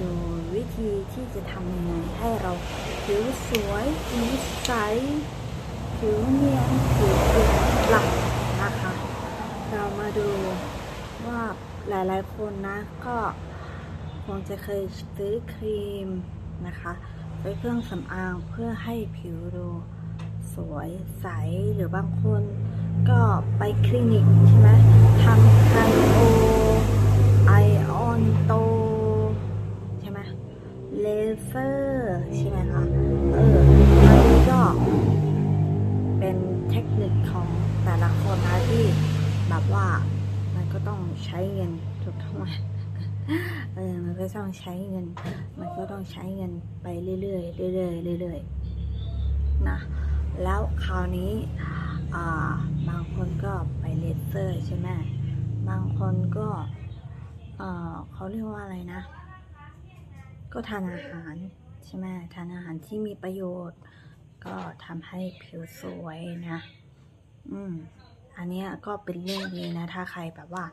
ดูวิธีที่จะทำยังไงให้เราผิวสวยผิวใสผิวเนียนผิวเปล่งปลั่งนะคะ เรามาดูว่าหลายๆคนนะก็คงจะเคยซื้อครีมนะคะซื้อเครื่องสำอางเพื่อให้ผิวดูสวยใสหรือบางคนก็ไปคลินิกใช่ไหมทำไคโอไอออนโต เลเซอร์ใช่ไหมคะ เอออันนี้ก็เป็นเทคนิคของแต่ละคนนะที่แบบว่ามันก็ต้องใช้เงินถูกต้องไหมเออมันก็ต้องใช้เงิน มันก็ต้องใช้เงินไปเรื่อยๆเรื่อยๆเรื่อยๆนะ แล้วคราวนี้อ่าบางคนก็ไปเลเซอร์ใช่ไหมบางคนก็เออเขาเรียกว่าอะไรนะ ก็ทานอาหารใช่ไหมทานอาหารที่มีประโยชน์ ก็ทำให้ผิวสวยนะ อืม อันนี้ก็เป็นเรื่องดีนะ ถ้าใครแบบว่า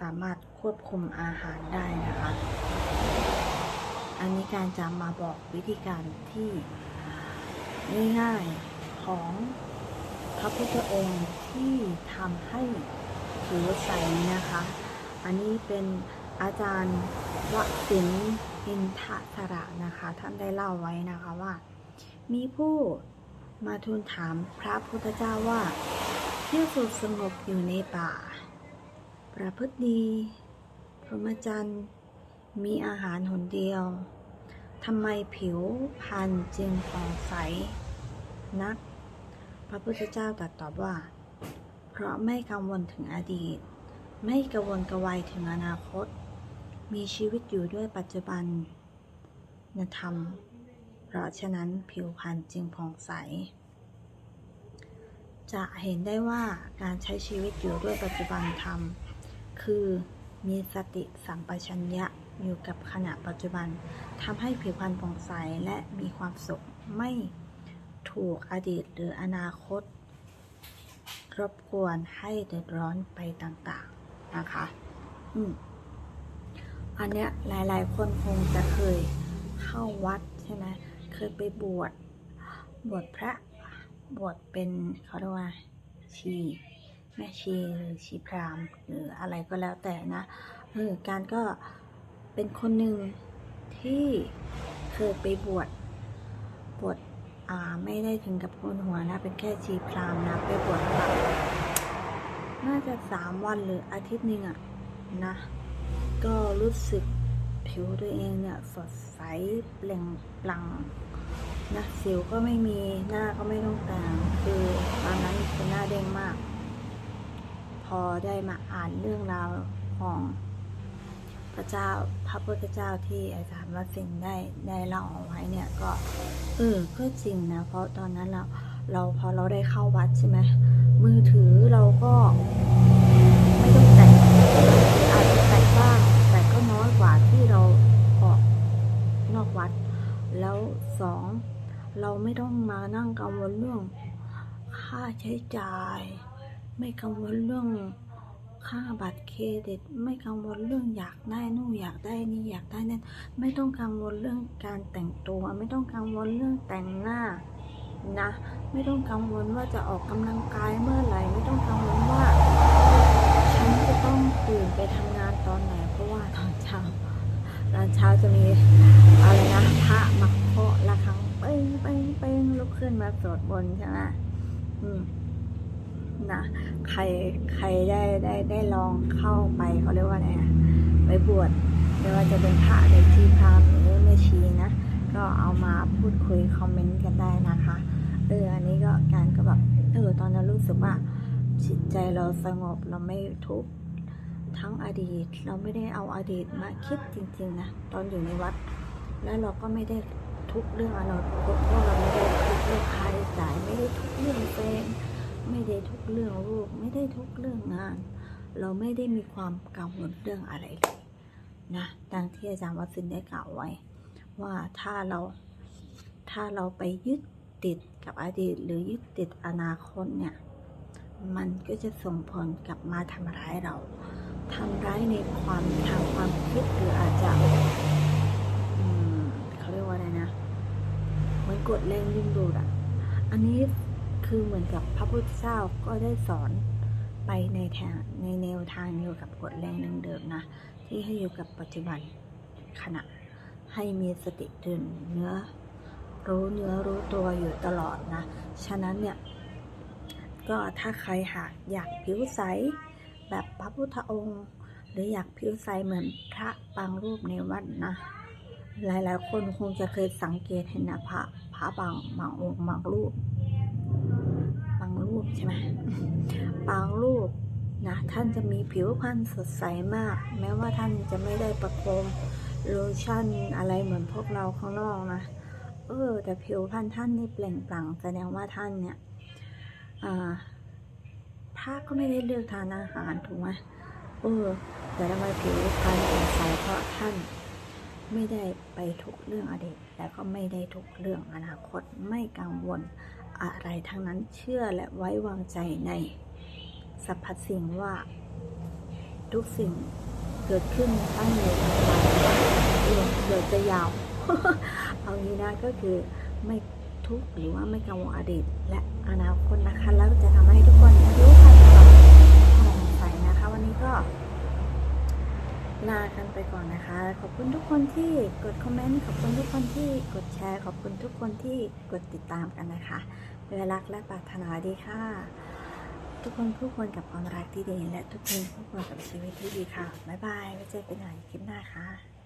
สามารถควบคุมอาหารได้นะคะ อันนี้การจะมาบอกวิธีการที่ง่ายๆของพระพุทธองค์ที่ทำให้ผิวใสนะคะ อันนี้เป็นอาจารย์วสิน อินทสระนะคะท่านได้เล่าไว้นะคะว่า มีผู้มาทูลถามพระพุทธเจ้าว่าเที่ยวสุดสงบอยู่ในป่า ประพฤติดีพรหมจรรย์มีอาหารหนเดียวทำไมผิวพรรณจึงผ่องใสนัก พระพุทธเจ้าตรัสตอบว่า เพราะไม่กังวลถึงอดีต ไม่กังวลกระวายถึงอนาคต มีชีวิตอยู่ด้วยปัจจุบันนธรรม เพราะฉะนั้นผิวพรรณจึงผ่องใส จะเห็นได้ว่าการใช้ชีวิตอยู่ด้วยปัจจุบันธรรม คือมีสติสัมปชัญญะอยู่กับขณะปัจจุบันทำให้ผิวพรรณผ่องใสและมีความสุขไม่ถูกอดีตหรืออนาคต รบกวนให้เดือดร้อนไปต่างๆนะคะ อืม อันเนี้ยหลายๆ คนคงจะเคยเข้าวัดใช่ไหมเคยไปบวชบวชพระบวชเป็นเขาเรียกว่าชีแม่ชีหรือชีพราหมณ์หรืออะไรก็แล้วแต่นะเออการก็เป็นคนหนึ่งที่เคยไปบวชบวชอ่าไม่ได้ถึงกับโกนหัวนะ เป็นแค่ชีพราหมณ์นะไปบวชแบบน่าจะสามวันหรืออาทิตย์หนึ่งอะนะ ก็รู้สึกผิวตัวเองเนี่ยสดใสเปล่งปลั่งนะสิวก็ไม่มีหน้าก็ไม่ต้องแต่งคือตอนนั้นคือหน้าเด้งมาก พอได้มาอ่านเรื่องราวของพระเจ้าพระพุทธเจ้าที่อาจารย์วัดสินได้ได้เล่าเอาไว้เนี่ยก็เออก็จริงนะ เพราะตอนนั้นเราเราพอเราได้เข้าวัดใช่ไหมมือถือเราก็ไม่ต้องแต่งอาจจะแต่งบ้างแต่ก็น้อยกว่าที่เราออก นอกวัด แล้วสองเราไม่ต้องมานั่งกังวลเรื่อง ค่าใช้จ่าย ไม่กังวลเรื่องค่าบัตรเครดิตไม่กังวลเรื่องอยากได้นู่นอยากได้นี่อยากได้นั่นไม่ต้องกังวลเรื่องการแต่งตัว ไม่ต้องกังวลเรื่องแต่งหน้านะ ไม่ต้องกังวลว่าจะออกกำลังกายเมื่อไหร่ไม่ต้องกังวลว่าฉันจะต้องตื่นไปทำงานตอนไหนเพราะว่าตอนเช้าตอนเช้าจะมี พระมาเคาะระฆังเป้งเป้งเป้งลุกขึ้นมาสวดบนต์ใช่ไหมอืมนะใครใครได้ได้ได้ลองเข้าไปเขาเรียกว่าไงอะไปบวชไม่ว่าจะเป็นพระหรือชีพราหรือแม่ชีนะ ก็เอามาพูดคุยคอมเมนต์กันได้นะคะเอออันนี้ก็การก็แบบเออตอนนั้นรู้สึกว่าจิตใจเราสงบเราไม่ทุกข์ทั้งอดีต เราไม่ได้เอาอดีตมาคิดจริง ๆ นะ ตอนอยู่ในวัด แล้วเราก็ไม่ได้ทุกเรื่องอนาคตเพราะเราไม่ได้ทุกเรื่องค่าใช้จ่ายไม่ได้ทุกเรื่องแฟนไม่ได้ทุกเรื่องลูกไม่ได้ทุกเรื่องงาน เราไม่ได้มีความกังวลเรื่องอะไรเลยนะดังที่อาจารย์วัสินได้กล่าวไว้ ว่าถ้าเราถ้าเราไปยึดติดกับอดีต หรือยึดติดอนาคตเนี่ยมันก็จะส่งผลกลับมาทำร้ายเราทำร้ายในความทางความคิดหรืออาจจะ กฎแรงดึงดูดอะ อันนี้คือเหมือนกับพระพุทธเจ้าก็ได้สอนไปในทางในแนวทางเดียวกับกฎแรงดึงดูดนะ ที่ให้อยู่กับปัจจุบันขณะให้มีสติตื่นเนื้อรู้เนื้อรู้ตัวอยู่ตลอดนะ ฉะนั้นเนี่ย ก็ถ้าใครหากอยากผิวใสแบบพระพุทธองค์ หรืออยากผิวใสเหมือนพระบางรูปในวัดนะหลายๆ คนคงจะเคยสังเกตเห็นนะพระ พระบางบางองค์บางรูปบางรูปใช่ไหมบางรูปนะท่านจะมีผิวพรรณสดใสมาก แม้ว่าท่านจะไม่ได้ประโคมโลชั่นอะไรเหมือนพวกเราข้างนอกนะเออแต่ผิวพรรณท่านนี่เปล่งปลั่งแสดงว่าท่านเนี่ยพระก็ไม่ได้เลือกทานอาหารถูกไหมเออแต่ทำไมผิวพรรณสดใสเพราะท่าน ไม่ได้ไปทุกเรื่องอดีตและก็ไม่ได้ทุกเรื่องอนาคตไม่กังวลอะไรทั้งนั้นเชื่อและไว้วางใจในสรรพสิ่งว่า ทุกสิ่งเกิดขึ้นตั้งอยู่ปัจจุบันเออเดี๋ยวจะยาว เอางี้นะก็คือไม่ทุกข์หรือว่าไม่กังวลอดีต และอนาคตนะคะ แล้วจะทำให้ทุกคนรู้ทันกับผ่องใสนะคะ วันนี้ก็ ลากันไปก่อนนะคะ ขอบคุณทุกคนที่กดคอมเมนต์ ขอบคุณทุกคนที่กดแชร์ ขอบคุณทุกคนที่กดติดตามกันนะคะด้วยรักและปรารถนาดีค่ะ ทุกคนคู่ควรกับความรักที่ดี และทุกคนคู่ควรกับชีวิตที่ดีค่ะ บ๊ายบาย ไว้เจอกันใหม่คลิปหน้าค่ะ